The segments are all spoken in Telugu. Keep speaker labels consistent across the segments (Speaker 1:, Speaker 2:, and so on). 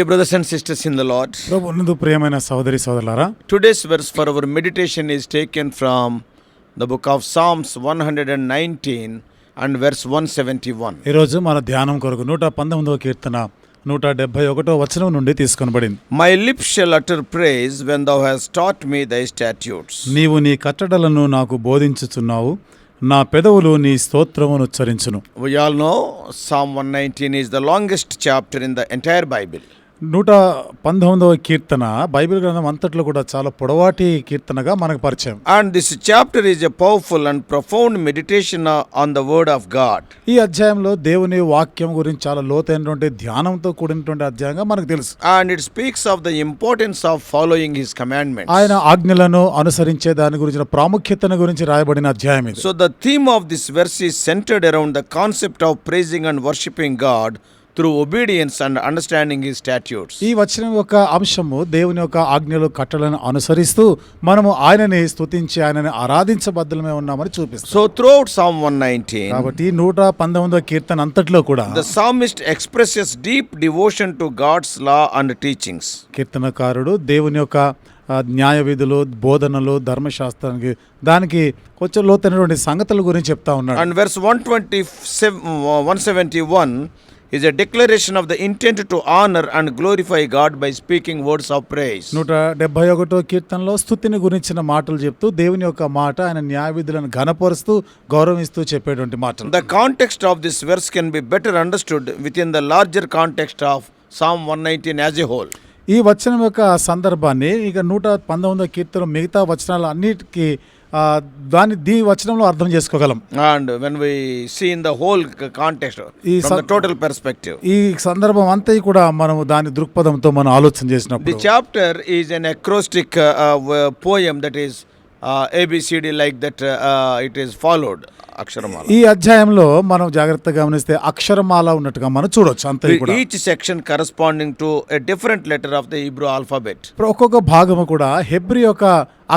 Speaker 1: Dear brothers and sisters in the Lord,
Speaker 2: ప్రభు నందు ప్రియమైన సోదరి సోదరులారా
Speaker 1: today's verse for our meditation is taken from the book of Psalms 119 and verse 171.
Speaker 2: ఈరోజు మన ధ్యానం కొరకు నూట పంతొమ్మిదవ కీర్తన నూట డెబ్బై ఒకటో వచనం నుండి తీసుకొనబడింది
Speaker 1: My lips shall utter praise when thou hast taught me thy statutes.
Speaker 2: నీవు నీ కట్టడలను నాకు బోధించుచున్నావు నా పెదవులు నీ స్తోత్రమును ఉచ్చరించును
Speaker 1: We all know Psalm 119 is the longest chapter in the entire Bible.
Speaker 2: నూట పంతొమ్మిదవ కీర్తన బైబిల్ గ్రంథం అంతట్లో కూడా చాలా పొడవాటి కీర్తనగా మనకు పరిచయం.
Speaker 1: And this chapter is a powerful and profound meditation on the word of God
Speaker 2: ఈ అధ్యాయంలో దేవుని వాక్యం గురించి చాలా లోతైనటువంటి ధ్యానంతో కూడినటువంటి అధ్యాయంగా మనకు తెలుసు.
Speaker 1: And it speaks of the importance of following his commandment
Speaker 2: ఆయన ఆజ్ఞలను అనుసరించే దాని గురించిన ప్రాముఖ్యతను గురించి రాయబడిన అధ్యాయం
Speaker 1: so the theme of this verse is centred around the concept of praising and worshipping God through obedience and understanding His statutes.
Speaker 2: ఈ వచనం యొక్క అంశము దేవుని యొక్క ఆజ్ఞలు కట్టలను అనుసరిస్తూ మనము ఆయనని స్తుతించి ఆయనని ఆరాధించబద్ధులమే ఉన్నామని చూపిస్తాం
Speaker 1: So, throughout Psalm 119,
Speaker 2: కాబట్టి నూట పంతొమ్మిదవ కీర్తన అంతట్లో కూడా
Speaker 1: the psalmist expresses deep devotion to God's law and teachings.
Speaker 2: కీర్తనకారుడు దేవుని యొక్క న్యాయ విధులు బోధనలు ధర్మశాస్త్రానికి దానికి కొంచెం లోతైనటువంటి సంగతుల గురించి చెప్తా ఉన్నాడు
Speaker 1: And verse 127, 171 is a declaration of the intent to honor and glorify God by speaking words of praise.
Speaker 2: నూట డెబ్బై ఒకటో కీర్తనలో స్థుతిని గురించిన మాటలు చెప్తూ దేవుని యొక్క మాట ఆయన న్యాయ విధులను ఘనపరుస్తూ గౌరవిస్తూ చెప్పేటువంటి మాటలు
Speaker 1: The context of this verse can be better understood within the larger context of Psalm 119 as a whole.
Speaker 2: ఈ వచనం యొక్క సందర్భాన్ని ఇక నూట పంతొమ్మిదో కీర్తన మిగతా వచనాలు అన్నిటికీ దాని దీ వచనంలో అర్థం చేసుకోగలం.
Speaker 1: And when we seen the whole context
Speaker 2: ఈ
Speaker 1: టోటల్ పెర్స్పెక్టివ్
Speaker 2: ఈ సందర్భం అంతా కూడా మనము దాని దృక్పథంతో మనం ఆలోచన చేసినప్పుడు
Speaker 1: the chapter is an acrostic poem that is A B C D like that it is followed అక్షరమాల.
Speaker 2: ఈ అధ్యాయంలో మనం జాగ్రత్తగా గమనిస్తే అక్షరమాల ఉన్నట్టుగా మనం చూడొచ్చు అంతే
Speaker 1: each section corresponding to different letter of the Hebrew
Speaker 2: alphabet ఒక్కొక్క భాగము కూడా హెబ్రి యొక్క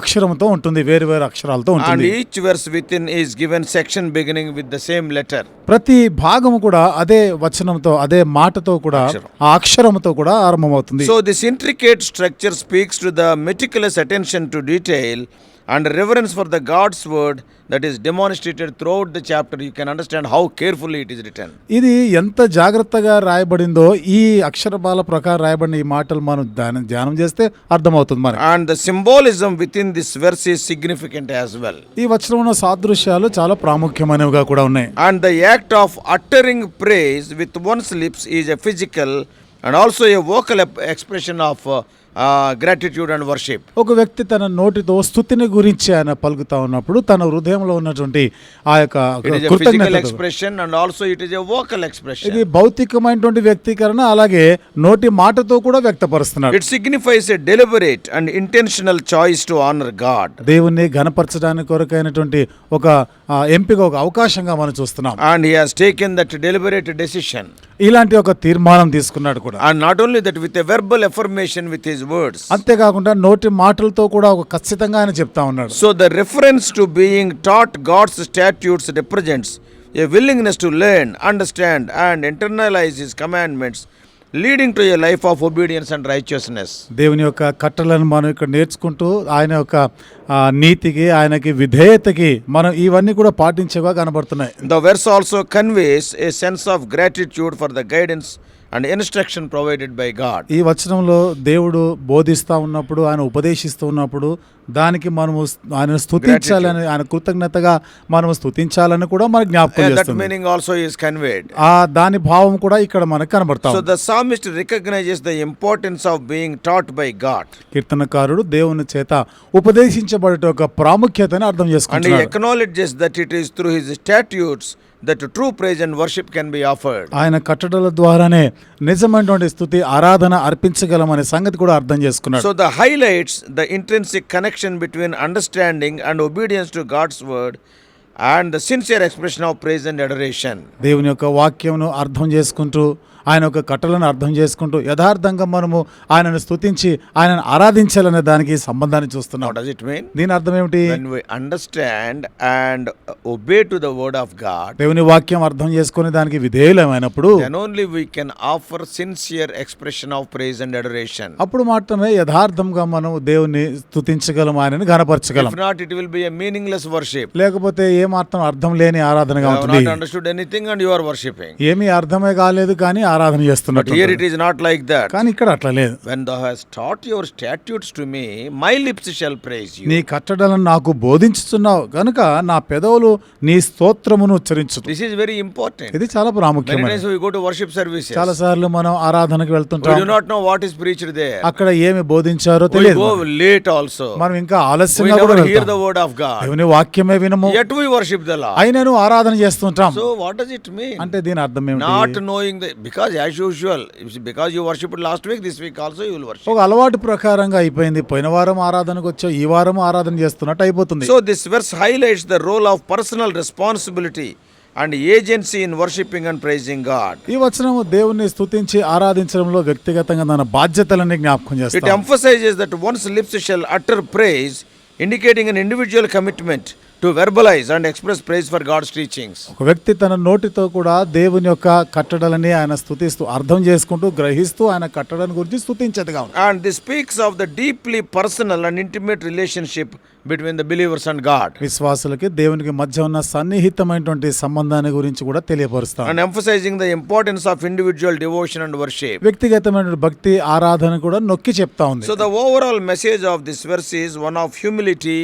Speaker 2: అక్షరంతో ఉంటుంది వేరు వేరు అక్షరాలతో each
Speaker 1: verse within is given section beginning with the same letter
Speaker 2: ప్రతి భాగము కూడా అదే వచనంతో అదే మాటతో కూడా ఆ అక్షరంతో కూడా ఆరంభమవుతుంది.
Speaker 1: So this intricate structure speaks to the meticulous attention to detail and reverence for the God's word that is demonstrated throughout the chapter you can understand how carefully it is written
Speaker 2: ఇది ఎంత జాగ్రత్తగా రాయబడిందో ఈ అక్షరబాల ప్రకారం రాయబడిన ఈ మాటలు మనం ధ్యానం ధ్యానం చేస్తే అర్థమవుతుంది మరి
Speaker 1: and the symbolism within this verse is significant as well
Speaker 2: ఈ వచ్చిన ఉన్న సాదృశ్యాలు చాలా ప్రాముఖ్యమైనవిగా కూడా ఉన్నాయి.
Speaker 1: And the act of uttering praise with one's lips is a physical and also a vocal expression of gratitude and worship
Speaker 2: ఒక వ్యక్తి తన నోటితో స్థుతిని గురించి ఆయన పలుకుతా ఉన్నప్పుడు తన హృదయంలో ఉన్నటువంటి ఆ యొక్క
Speaker 1: expression and also it is a vocal expression
Speaker 2: ఇది భౌతికమైనటువంటి వ్యక్తీకరణ అలాగే నోటి మాటతో కూడా వ్యక్తపరుస్తున్నారు
Speaker 1: it signifies a deliberate and intentional choice to honour God
Speaker 2: దేవుణ్ణి ఘనపరచడానికి కొరకైనటువంటి ఒక ఎంపిక ఒక అవకాశంగా మనం చూస్తున్నాం.
Speaker 1: And he has that deliberate decision
Speaker 2: ఇలాంటి ఒక తీర్మానం తీసుకున్నాడు కూడా.
Speaker 1: And not only that with a verbal affirmation with his words
Speaker 2: అంతే కాకుండా నోటి మాటలతో కూడా ఒక ఖచ్చితంగా ఆయన చెప్తా ఉన్నాడు.
Speaker 1: So the reference to being taught God's statutes represents a willingness to learn understand and internalise his commandments leading to a life of obedience and righteousness
Speaker 2: దేవుని యొక్క కట్టలను మనం ఇక్కడ నేర్చుకుంటూ ఆయన యొక్క నీతికి ఆయనకి విధేయతకి మనం ఇవన్నీ కూడా పాటించేవా కనబడుతున్నాయి.
Speaker 1: The verse also conveys a sense of gratitude for the guidance and instruction provided by God.
Speaker 2: ఈ వచనంలో దేవుడు బోధిస్తూ ఉన్నప్పుడు ఆయన ఉపదేశిస్తూ ఉన్నప్పుడు దానికి మనము ఆయన స్థుతించాలని ఆయన కృతజ్ఞతగా మనం స్థుతించాలని కూడా మన జ్ఞాపకం చేస్తుంది.
Speaker 1: మీనింగ్ ఆల్సో ఇస్
Speaker 2: కన్వేడ్ దాని భావం కూడా ఇక్కడ మనకు కనబడతాం
Speaker 1: the psalmist recognises the importance of being taught by God
Speaker 2: కీర్తనకారుడు దేవుని చేత ఉపదేశించబడే ఒక ప్రాముఖ్యతను అర్థం
Speaker 1: చేసుకుంటాడు
Speaker 2: and
Speaker 1: acknowledges that it is through his statutes that true praise and worship can be offered
Speaker 2: ఆయన కట్టడల ద్వారానే నిజమైనటువంటి స్థుతి ఆరాధన అర్పించగలం అనే సంగతి కూడా అర్థం చేసుకున్నాడు.
Speaker 1: So the highlights the intrinsic connection between understanding and obedience to God's word and the sincere expression of praise and adoration
Speaker 2: దేవుని యొక్క వాక్యంను అర్థం చేసుకుంటూ ఆయన ఒక కట్టలను అర్థం చేసుకుంటూ యథార్థంగా మనము ఆయనను స్తుతించి ఆయనను ఆరాధించాలనే దానికి సంబంధాన్ని చూస్తున్నాం.
Speaker 1: డస్ ఇట్ మీన్
Speaker 2: దీని అర్థం ఏమిటి?
Speaker 1: Understand and obey to the word of God
Speaker 2: దేవుని వాక్యం అర్థం చేసుకునే దానికి విధేయులమైనప్పుడు
Speaker 1: only we can offer sincere expression of praise and adoration
Speaker 2: అప్పుడు మాత్రమే యథార్థంగా మనం దేవుని స్థుతించగలం ఆయనని గనపరచగలం
Speaker 1: not it will be meaningless worship
Speaker 2: లేకపోతే ఏమాత్రం అర్థం లేని ఆరాధనగా ఉంటుంది.
Speaker 1: Understood anything and your worshipping
Speaker 2: ఏమీ అర్థమే కాలేదు కానీ ఆరాధన చేస్తున్నట్టు
Speaker 1: here it is not like that
Speaker 2: కానీ ఇక్కడ అట్లా లేదు.
Speaker 1: When though has taught your statutes to me my lips shall praise
Speaker 2: నీ కట్టడాలను నాకు బోధించుతున్నావు కనుక నా పెదవులు నీ స్తోత్రమును ఉచ్చరించు
Speaker 1: దిస్ ఇస్ వెరీ ఇంపార్టెంట్
Speaker 2: ఇది చాలా ప్రాముఖ్యమైన
Speaker 1: so you go worship service
Speaker 2: చాలా సార్లు మనం ఆరాధనకు వెళ్తుంటాం.
Speaker 1: You not know what is preached they
Speaker 2: అక్కడ ఏమి బోధించారో తెలియదు
Speaker 1: గో లేట్ ఆల్సో
Speaker 2: మనం ఇంకా ఆలస్యంగా కూడా
Speaker 1: వర్డ్ ఆఫ్ గాడ్
Speaker 2: దేవుని వాక్యమే వినము.
Speaker 1: ఎట్ వర్షిప్ ద
Speaker 2: లార్డ్ ఆరాధన చేస్తుంటాం.
Speaker 1: సో వాట్ ఇట్ మీన్
Speaker 2: అంటే దీని అర్థం
Speaker 1: ఏంటి knowing because because as usual it's because you worship last week this week also you will worship
Speaker 2: ఒక అలవాటు ప్రకారంగా అయిపోయింది. పోయిన వారం ఆరాధనకు వచ్చా ఈ వారం ఆరాధన చేస్తున్నట్టు అయిపోతుంది.
Speaker 1: So this verse highlights the role of personal responsibility and agency in worshipping and praising God
Speaker 2: ఈ వచనం దేవుణ్ణి స్థుతించి ఆరాధించడంలో వ్యక్తిగతంగా తన బాధ్యతలని జ్ఞాపకం చేస్తా
Speaker 1: it emphasizes that one's lips shall utter praise indicating in individual commitment to verbalize and express praise for God's teachings.
Speaker 2: ఒక వ్యక్తి తన నోటితో కూడా దేవుని యొక్క కట్టడలని ఆయన స్తుతిస్తూ అర్థం చేసుకుంటూ గ్రహిస్తూ ఆయన కట్టడాన్ని గురించి ఉంది
Speaker 1: And this speaks of the deeply personal and intimate relationship between the believers and God.
Speaker 2: విశ్వాసులకి దేవునికి మధ్య ఉన్న సన్నిహితమైనటువంటి సంబంధాన్ని గురించి కూడా తెలియపరుస్తాం
Speaker 1: And emphasizing the importance of individual devotion and worship.
Speaker 2: వ్యక్తిగతమైన భక్తి ఆరాధన కూడా నొక్కి చెప్తా ఉంది
Speaker 1: So, the overall message of this verse is one of humility,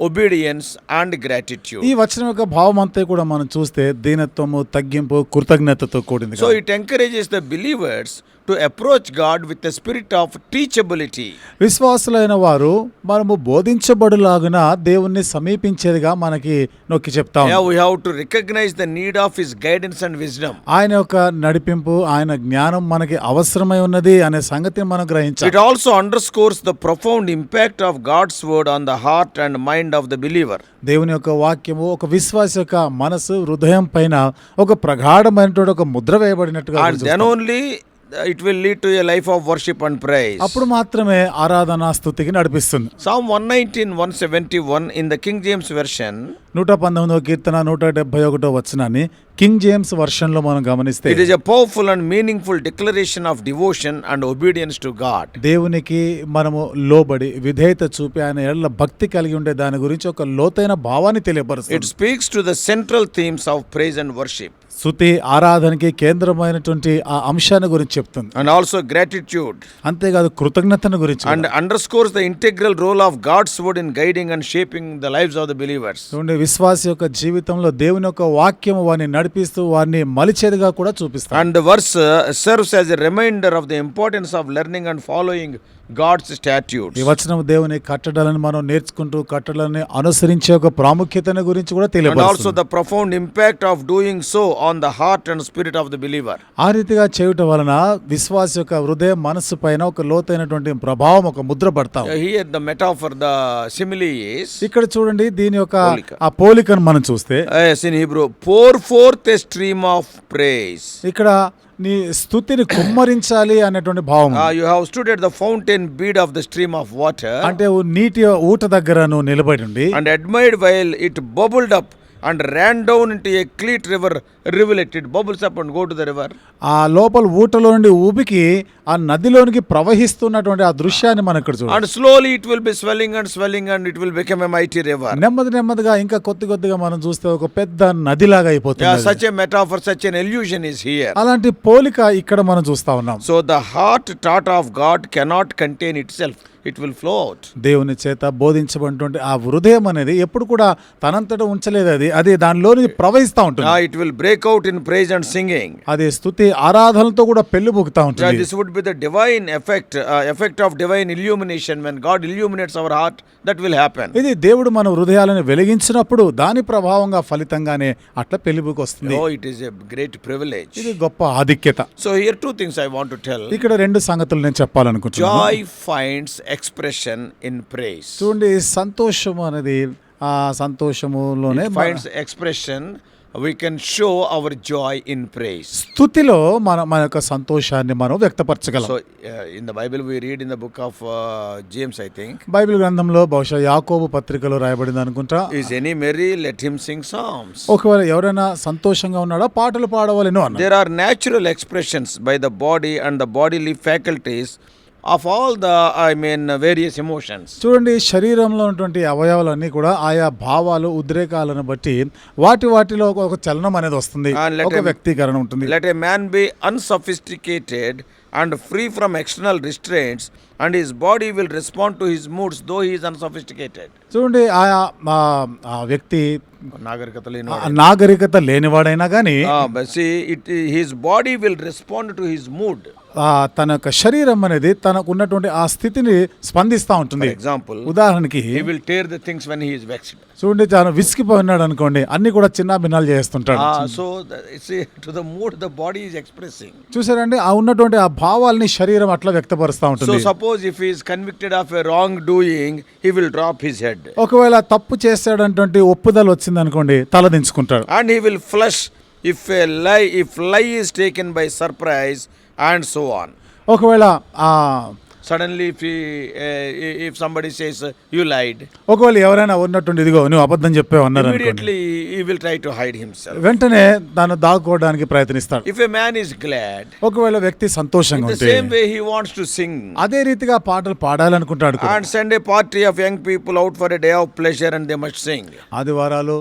Speaker 1: obedience and gratitude
Speaker 2: ఈ వచనం యొక్క భావం అంతా కూడా మనం చూస్తే దీనత్వము తగ్గింపు కృతజ్ఞతతో కూడింది
Speaker 1: so it encourages the believers to approach God with the spirit of teachability
Speaker 2: విశ్వాసులైన వారు మనము బోధించబడులాగున దేవుణ్ణి సమీపించేదిగా మనకి నొక్కి చెప్తాం
Speaker 1: yeah we have to recognize the need of his guidance and wisdom
Speaker 2: ఆయన యొక్క నడిపింపు ఆయన జ్ఞానం మనకి అవసరమై ఉన్నది అనే సంగతి మనం గ్రహించాలి.
Speaker 1: It also underscores the profound impact of God's word on the heart and mind of the believer
Speaker 2: దేవుని యొక్క వాక్యము ఒక విశ్వాస యొక్క మనసు హృదయం పైన ఒక ప్రగాఢమైనటువంటి ఒక ముద్ర వేయబడినట్టుగా
Speaker 1: only it will lead to life of worship and praise
Speaker 2: అప్పుడు మాత్రమే ఆరాధన స్థుతికి నడిపిస్తుంది.
Speaker 1: Psalm one nineteen one seventy one in the King James version
Speaker 2: నూట పంతొమ్మిదో కీర్తన నూట డెబ్బై ఒకటో వచ్చినని కింగ్ జేమ్స్ వర్షన్లో మనం గమనిస్తే
Speaker 1: it is a powerful and meaningful declaration of devotion and obedience to God
Speaker 2: దేవునికి మనము లోబడి విధేయత చూపి ఆయన ఎల్ల భక్తి కలిగి ఉండే దాని గురించి ఒక లోతైన భావాన్ని తెలియపరుస్తుంది.
Speaker 1: It speaks to the central themes of praise and
Speaker 2: worship స్థుతి ఆరాధనకి కేంద్రమైనటువంటి ఆ అంశాన్ని గురించి చెప్తుంది.
Speaker 1: అండ్ ఆల్సో గ్రాటిట్యూడ్
Speaker 2: అంతేకాదు కృతజ్ఞతను గురించి and
Speaker 1: underscores the integral role of God's word in guiding and shaping the life of the believers
Speaker 2: ఉండే విశ్వాస యొక్క జీవితంలో దేవుని యొక్క వాక్యం వారిని నడిపిస్తూ వారిని మలిచేదిగా కూడా
Speaker 1: చూపిస్తారు and verse serves as a reminder of the importance of learning and following God's statute
Speaker 2: ఈ వచనం దేవుని కట్టడాలను మనం నేర్చుకుంటూ కట్టడాలని అనుసరించే ఒక ప్రాముఖ్యతను గురించి కూడా
Speaker 1: తెలియదు
Speaker 2: also
Speaker 1: the profound impact of doing so on the heart and spirit of the believer
Speaker 2: ఆ రీతిగా చేయటం వలన విశ్వాస యొక్క హృదయ మనస్సు పైన ఒక లోతైనటువంటి ప్రభావం ఒక ముద్ర పడతా.
Speaker 1: Here the metaphor the simile
Speaker 2: ఇక్కడ చూడండి దీని యొక్క ఆ పోలికను మనం చూస్తే
Speaker 1: as in forth a stream of praise
Speaker 2: ఇక్కడ నీ స్థుతిని కుమ్మరించాలి అనేటువంటి భావం
Speaker 1: you have stood the fountainhead of the stream of water
Speaker 2: అంటే నీటి ఊట దగ్గర నువ్వు నిలబడి ఉండి
Speaker 1: and admired while it bubbled up and ran down a clear river rivuleted bubbles up and go to the river
Speaker 2: ఆ లోపల ఊటలో నుండి ఊపికి ఆ నదిలోనికి ప్రవహిస్తున్నటువంటి ఆ దృశ్యాన్ని మనం ఇక్కడ చూడాలి
Speaker 1: and slowly it will be swelling and swelling and it will become a mighty river
Speaker 2: నెమ్మది నెమ్మదిగా ఇంకా కొద్ది కొద్దిగా మనం చూస్తే ఒక పెద్ద నది
Speaker 1: నదిలాగా
Speaker 2: అయిపోతుంది
Speaker 1: such a metaphor such an allusion is here
Speaker 2: అలాంటి పోలిక ఇక్కడ మనం చూస్తా ఉన్నాం.
Speaker 1: So the heart taught of God cannot contain itself it will flow out
Speaker 2: దేవుని చేత బోధించబడినటువంటి ఆ హృదయం అనేది ఎప్పుడు కూడా తనంతట ఉంచలేదు అది. ఉంటుంది అది దానిలో ప్రవహిస్తూ ఉంటుంది.
Speaker 1: It will break out in praise and singing
Speaker 2: అది స్థుతి ఆరాధనతో కూడా పెళ్ళి
Speaker 1: పొక్కుతా
Speaker 2: ఉంటుంది.
Speaker 1: This would be the divine effect effect of divine illumination when God illuminates our heart that will happen
Speaker 2: ఇది దేవుడు మన హృదయాలను వెలిగించినప్పుడు దాని ప్రభావంగా ఫలితంగానే అట్లా పెళ్ళి వస్తుంది.
Speaker 1: ఓ it is a great privilege
Speaker 2: ఇది గొప్ప ఆధిక్యత.
Speaker 1: So here two things I want to tell
Speaker 2: ఇక్కడ రెండు సంగతులు నేను చెప్పాలనుకుంటున్నాను.
Speaker 1: Joy finds expression in praise
Speaker 2: చూడండి సంతోషం అనేది ఆ సంతోషములోనే
Speaker 1: finds expression we can show our joy in praise
Speaker 2: స్థుతిలో మన మన యొక్క సంతోషాన్ని మనం వ్యక్తపరచగలం.
Speaker 1: So in the Bible we read in the book of James I think
Speaker 2: Bible గ్రంథంలో బహుశా యాకోబు పత్రికలో రాయబడింది అనుకుంటా.
Speaker 1: Is any merry let him sing songs
Speaker 2: ఒకవేళ ఎవరైనా సంతోషంగా ఉన్నాడో? పాటలు పాడవాలి
Speaker 1: there are natural expressions by the body and the bodily faculties of all the I mean various emotions
Speaker 2: చూడండి శరీరంలో ఉన్నటువంటి అవయవాలన్నీ కూడా ఆయా భావాలు ఉద్రేకాలను బట్టి వాటి వాటిలో ఒక చలనం అనేది వస్తుంది. ఒక వ్యక్తీకరణ ఉంటుంది.
Speaker 1: Let a man be unsophisticated and free from external restraints and his body will respond to his moods though he's unsophisticated
Speaker 2: చూడండి ఆయా వ్యక్తి
Speaker 1: నాగరికత లేని
Speaker 2: నాగరికత లేనివాడైనా కానీ
Speaker 1: but it his body will respond to his
Speaker 2: mood తన యొక్క శరీరం అనేది తనకు ఉన్నటువంటి ఆ స్థితిని స్పందిస్తూ ఉంటుంది.
Speaker 1: ఎగ్జాంపుల్
Speaker 2: ఉదాహరణకి
Speaker 1: will tear the things when he's vexed
Speaker 2: చూడండి తాను విసిగిపోయినాడు అనుకోండి అన్ని కూడా చిన్న భిన్నాలు చేస్తుంటాడు
Speaker 1: so to the mood the body is expressing
Speaker 2: చూసారండి ఆ ఉన్నటువంటి ఆ భావాల్ని శరీరం అట్లా వ్యక్తపరుస్తూ ఉంటుంది.
Speaker 1: Suppose if he's convicted of a wrong doing he will drop his head
Speaker 2: ఒకవేళ తప్పు చేస్తాడంటువంటి ఒప్పుదల వచ్చింది అనుకోండి తలదించుకుంటాడు
Speaker 1: and he will flush if a lie if lie is taken by surprise and so on
Speaker 2: ఒకవేళ
Speaker 1: suddenly if if somebody says you lied
Speaker 2: ఒకవేళ ఎవరైనా ఉన్నట్టుండి ఇదిగో నువ్వు అబద్ధం చెప్పావు అన్నారు
Speaker 1: he will try to hide him
Speaker 2: వెంటనే దాన్ని దాక్కోవడానికి ప్రయత్నిస్తాడు.
Speaker 1: If a man is glad
Speaker 2: ఒకవేళ వ్యక్తి సంతోషంగా ఉంటే
Speaker 1: same way he wants to sing
Speaker 2: అదే రీతిగా పాటలు పాడాలనుకుంటాడు
Speaker 1: and send a party of young people out for a day of pleasure and they must sing
Speaker 2: ఆదివారాలు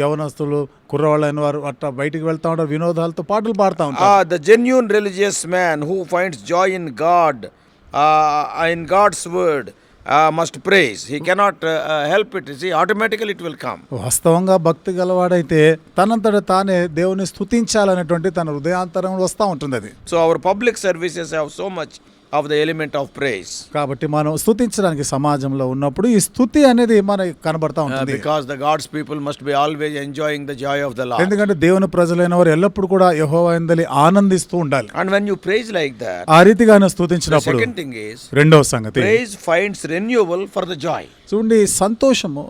Speaker 2: యవనస్తులు కుర్రవాళ్ళైన వారు అట్లా బయటికి వెళ్తా ఉంటారు వినోదాలతో పాటలు పాడుతా ఉంటారు.
Speaker 1: The genuine religious man who finds joy in God god uh, in god's word uh, must praise he cannot uh, uh, help it see automatically it will come
Speaker 2: వాస్తవంగా భక్తి గలవాడైతే తనంతట తానే దేవుని స్తుతించాలనేటువంటి తన హృదయాంతరం వస్తూ ఉంటుంది అది
Speaker 1: So our public services have so much of the element of praise
Speaker 2: కాబట్టి మనం స్థుతించడానికి సమాజంలో ఉన్నప్పుడు ఈ స్థుతి అనేది మనకి కనబడతా ఉంటుంది.
Speaker 1: Because the God's people must be always enjoying the joy of the Lord
Speaker 2: ఎందుకంటే దేవుని ప్రజలైన వారు ఎల్లప్పుడూ కూడా యెహోవాయందలి ఆనందిస్తూ ఉండాలి.
Speaker 1: And when you praise like that
Speaker 2: ఆ
Speaker 1: రీతిగానే
Speaker 2: స్తుతించినప్పుడు
Speaker 1: సెకండ్ థింగ్ ఇస్
Speaker 2: రెండో సంగతి.
Speaker 1: Praise finds renewal for the joy
Speaker 2: చూడండి సంతోషము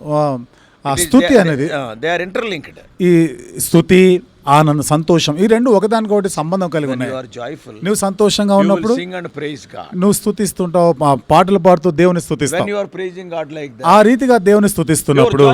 Speaker 2: ఆ
Speaker 1: స్థుతి
Speaker 2: అనేది
Speaker 1: దే ఆర్ ఇంటర్లింక్డ్
Speaker 2: ఈ స్థుతి ఆనంద సంతోషం. ఈ రెండు ఒకదానికొకటి సంబంధం కలిగి ఉన్నాయి. నువ్వు సంతోషంగా ఉన్నప్పుడు నువ్వు స్థుతిస్తుంటావు పాటలు పాడుతూ దేవుని
Speaker 1: స్థుతిస్తావు
Speaker 2: ఆ రీతిగా దేవుని
Speaker 1: స్థుతిస్తున్నప్పుడు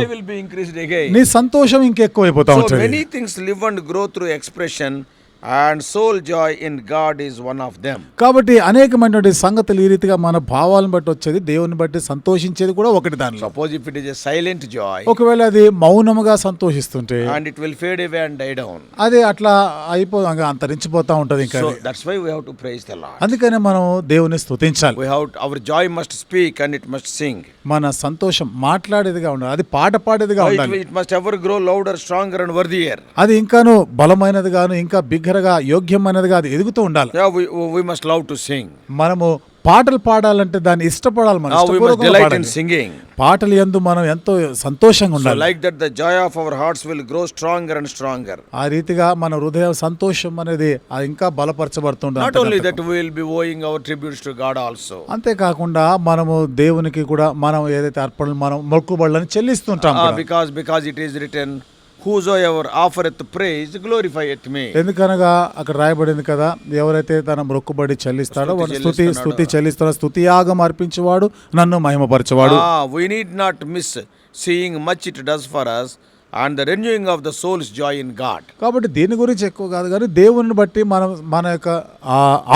Speaker 2: నీ సంతోషం ఇంకెక్కువ
Speaker 1: అయిపోతా
Speaker 2: ఉంటుంది.
Speaker 1: Live and grow through expression and soul joy in God is one of them.
Speaker 2: కాబట్టి అనేకమైనటువంటి సంగతులు ఈ రీతిగా మన భావాలను బట్టి వచ్చేది దేవుని బట్టి సంతోషించేది కూడా ఒకటి
Speaker 1: Suppose if it is a silent joy,
Speaker 2: ఒకవేళ అది మౌనముగా సంతోషిస్తుంటే
Speaker 1: and it will fade away and die down.
Speaker 2: అది అట్లా అయిపో అంతరించిపోతా ఉంటది ఇంకా
Speaker 1: that's why we have to praise the Lord.
Speaker 2: అందుకనే మనం దేవుని స్తుతించాలి
Speaker 1: We have our joy must speak and it must sing.
Speaker 2: మన సంతోషం మాట్లాడేదిగా ఉండాలి అది పాట పాడేదిగా ఉండాలి
Speaker 1: it must ever grow louder, stronger, and worthier.
Speaker 2: అది ఇంకాను బలమైనది గాను ఇంకా దగ్గరగా యోగ్యం అనేది కాదు ఎదుగుతూ ఉండాలి.
Speaker 1: మస్ట్ లవ్ టు సింగ్
Speaker 2: మనము పాటలు పాడాలంటే దాన్ని ఇష్టపడాలి
Speaker 1: సింగింగ్
Speaker 2: పాటలు ఎందు మనం ఎంతో సంతోషంగా ఉండాలి.
Speaker 1: Like that the joy of our hearts will grow stronger and stronger
Speaker 2: ఆ రీతిగా మన హృదయం సంతోషం అనేది ఇంకా
Speaker 1: బలపరచబడుతుంది not our tributes to God also అంతే
Speaker 2: కాకుండా మనము దేవునికి కూడా మనం ఏదైతే అర్పణలు మనం మొక్కుబడులను చెల్లిస్తుంటాం
Speaker 1: because because it is return whosoever offereth praise glorifieth me.
Speaker 2: ఎందుకనగా అక్కడ రాయబడింది కదా ఎవరైతే తన మొక్కుబడి చెల్లిస్తాడో వాడు
Speaker 1: చెల్లిస్తున్నాడో.
Speaker 2: స్తుతి చెల్లిస్తాడో స్తుతి యాగం అర్పించేవాడు నన్ను మహిమపరచేవాడు
Speaker 1: Ah, we need not miss seeing much it does for and the renewing of the soul's joy in God
Speaker 2: కాబట్టి దీని గురించి ఎక్కువ కాదు కానీ దేవుని బట్టి మనం మన యొక్క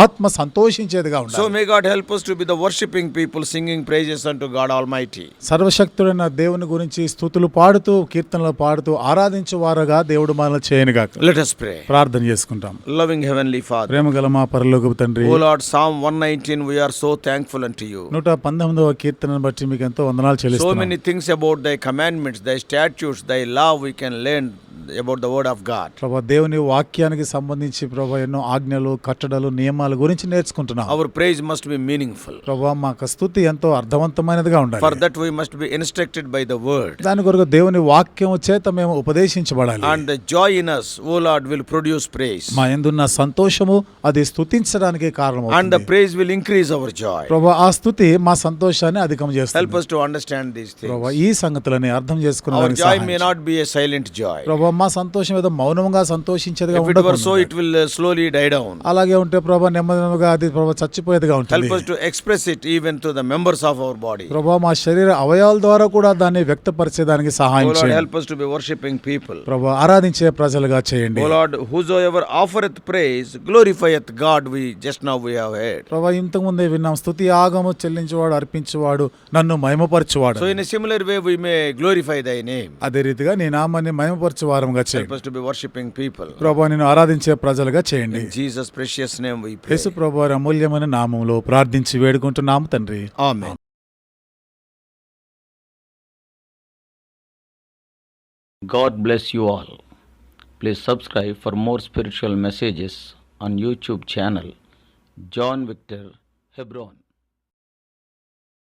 Speaker 2: ఆత్మ సంతోషించేదిగా
Speaker 1: ఉంది
Speaker 2: so
Speaker 1: may God help to be the worshipping people singing praises and God almighty
Speaker 2: సర్వశక్తుడైన దేవుని గురించి స్థుతులు పాడుతూ కీర్తనలు పాడుతూ ఆరాధించేవారుగా దేవుడు మన చేయను
Speaker 1: గాక లెట్ అస్ ప్రే
Speaker 2: ప్రార్థన చేసుకుంటాం.
Speaker 1: లవింగ్ హెవెన్లీ
Speaker 2: ఫాదర్ ప్రేమగల మా పరలోక తండ్రి
Speaker 1: O Lord psalm one nineteen we are so thankful అంటు
Speaker 2: నూట పంతొమ్మిదవ కీర్తనను బట్టి మీకు ఎంతో వందనాలు చెల్లిస్తున్నాం.
Speaker 1: So many things about thy commandments thy statutes thy law how we can learn about the word of God
Speaker 2: ప్రభా దేవుని వాక్యానికి సంబంధించి ప్రభా ఎన్నో ఆజ్ఞలు కట్టడలు నియమాల గురించి నేర్చుకుంటున్నాం.
Speaker 1: Our praise must be meaningful
Speaker 2: ప్రభా మాకు స్థుతి ఎంతో అర్థవంతమైనదిగా ఉండాలి.
Speaker 1: For that we must be instructed by the word
Speaker 2: దాని కొరకు దేవుని వాక్యం చేత మేము ఉపదేశించబడాలి.
Speaker 1: And the joy in us O Lord will produce praise
Speaker 2: మా ఎందున్న సంతోషము అది స్థుతించడానికి కారణం
Speaker 1: and the praise will increase our joy
Speaker 2: ప్రభా ఆ స్థుతి మా సంతోషాన్ని అధికం చేస్తుంది.
Speaker 1: Help us to understand this
Speaker 2: ప్రభా ఈ సంగతులని అర్థం చేసుకున్నాం
Speaker 1: joy may not be a silent joy.
Speaker 2: ప్రభా మా సంతోషం ఏదో మౌనంగా సంతోషించేదిగా ఉండకూడదు
Speaker 1: it will uh, slowly die down.
Speaker 2: అలాగే ఉంటే ప్రభా నెమ్మదిగా అది ప్రభా చచ్చిపోయేదిగా
Speaker 1: Help
Speaker 2: ఉంటుంది
Speaker 1: us to express it even to the members of our body. Oh
Speaker 2: ప్రభా మా శరీర అవయవాల ద్వారా కూడా దాన్ని వ్యక్తపరిచేదానికి సహాయం చేయండి
Speaker 1: help us to be worshipping people.
Speaker 2: ప్రభా ఆరాధించే ప్రజలుగా చేయండి
Speaker 1: O Lord, whosoever offereth praise glorifieth God. We just now we have heard.
Speaker 2: ప్రభా ఇంతకుముందే విన్నాం స్థుతి ఆగము చెల్లించువాడు అర్పించువాడు నన్ను మహిమపరచువాడు
Speaker 1: So in a similar way, we may glorify Thy name.
Speaker 2: అదే రీతిగా నీ నామాన్ని మహిమపరచు వారంగా చేయండి
Speaker 1: be worshipping people.
Speaker 2: ప్రభా నేను ఆరాధించే ప్రజలుగా చేయండి
Speaker 1: Jesus' precious name we pray.
Speaker 2: యేసు ప్రభు వారి అమూల్యమైన నామంలో ప్రార్థించి వేడుకుంటున్నాము తండ్రి
Speaker 1: Amen.
Speaker 3: God bless you all. Please subscribe for more spiritual messages on YouTube channel John Victor Hebron.